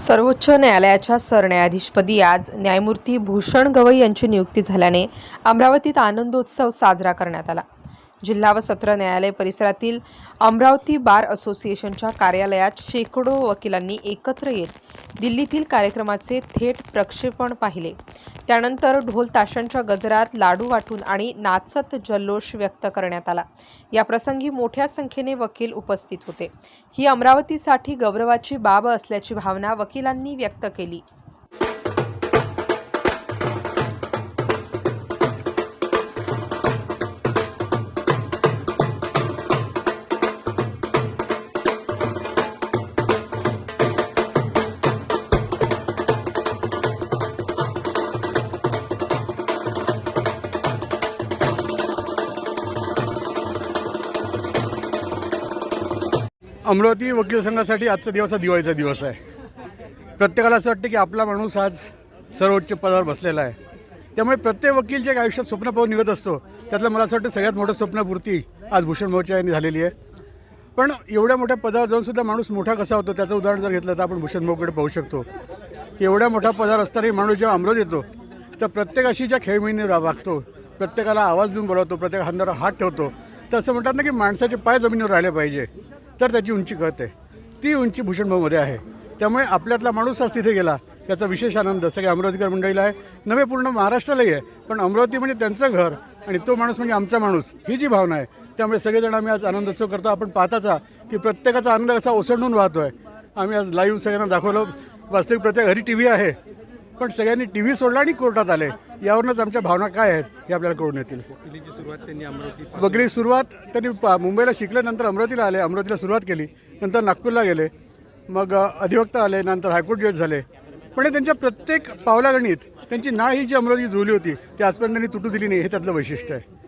सर्वोच्च न्यायालयाच्या सरन्यायाधीशपदी आज न्यायमूर्ती भूषण गवई यांची नियुक्ती झाल्याने अमरावतीत आनंदोत्सव साजरा करण्यात आला. जिल्हा व सत्र न्यायालय परिसरातील अमरावती बार असोसिएशनच्या कार्यालयात शेकडो वकिलांनी एकत्र येत दिल्लीतील कार्यक्रमाचे थेट प्रक्षेपण पाहिले. त्यानंतर ढोल ताशांच्या गजरात लाडू वाटून आणि नाचत जल्लोष व्यक्त करण्यात आला. या प्रसंगी मोठ्या संख्येने वकील उपस्थित होते. ही अमरावतीसाठी गौरवाची बाब असल्याची भावना वकिलांनी व्यक्त केली. अमरावती वकील संघासाठी आजचा दिवस हा दिवाळीचा दिवस आहे. प्रत्येकाला असं वाटतं की आपला माणूस आज सर्वोच्च पदावर बसलेला आहे. त्यामुळे प्रत्येक वकील जे आयुष्यात स्वप्न पाहून निघत असतो. त्यातलं मला असं वाटतं सगळ्यात मोठं स्वप्नपूर्ती आज भूषण भाऊच्या यांनी झालेली आहे. पण एवढ्या मोठ्या पदावर जाऊन सुद्धा माणूस मोठा कसा होतो त्याचं उदाहरण जर घेतलं तर आपण भूषण भाऊकडे पाहू शकतो. की एवढ्या मोठा पदावर असतानाही माणूस जेव्हा अमरावती येतो तर प्रत्येकाशी ज्या खेळमिळीने रा वागतो प्रत्येकाला आवाज देऊन बोलावतो प्रत्येक हातावर हात ठेवतो तर असं म्हणतात ना की माणसाचे पाय जमिनीवर राहिले पाहिजे. तर त्याची उंची कळते. ती उंची भूषणभाऊमध्ये आहे. त्यामुळे आपल्यातला माणूस आज तिथे गेला. त्याचा विशेष आनंद. सगळ्या अमरावतीकर मंडळीला आहे. नव्हे पूर्ण महाराष्ट्रालाही आहे. पण अमरावती म्हणजे त्यांचं घर आणि तो माणूस म्हणजे आमचा माणूस. ही जी भावना आहे. त्यामुळे सगळेजण आम्ही आज आनंदोत्सव करतो. आपण पाहताचा की प्रत्येकाचा आनंद कसा ओसंडून वाहतो आहे आम्ही आज लाईव्ह सगळ्यांना दाखवलं. वास्तविक प्रत्येक घरी टी व्ही आहे. पण सगळ्यांनी टी व्ही सोडला आणि कोर्टात आले. यावरूनच आमच्या भावना काय आहेत हे आपल्याला कळून येतील. वकिलीची सुरुवात त्यांनी अमरावती वगैरे सुरुवात त्यांनी पा- मुंबईला शिकल्यानंतर अमरावतीला आले. अमरावतीला सुरुवात केली. नंतर नागपूरला गेले. मग अ, अधिवक्ता आले. नंतर हायकोर्ट जज झाले. पण हे त्यांच्या प्रत्येक पावलागणीत त्यांची नाळ ही जी अमरावती जुळली होती ती आजपर्यंत त्यांनी तुटू दिली नाही. हे त्यातलं वैशिष्ट्य आहे.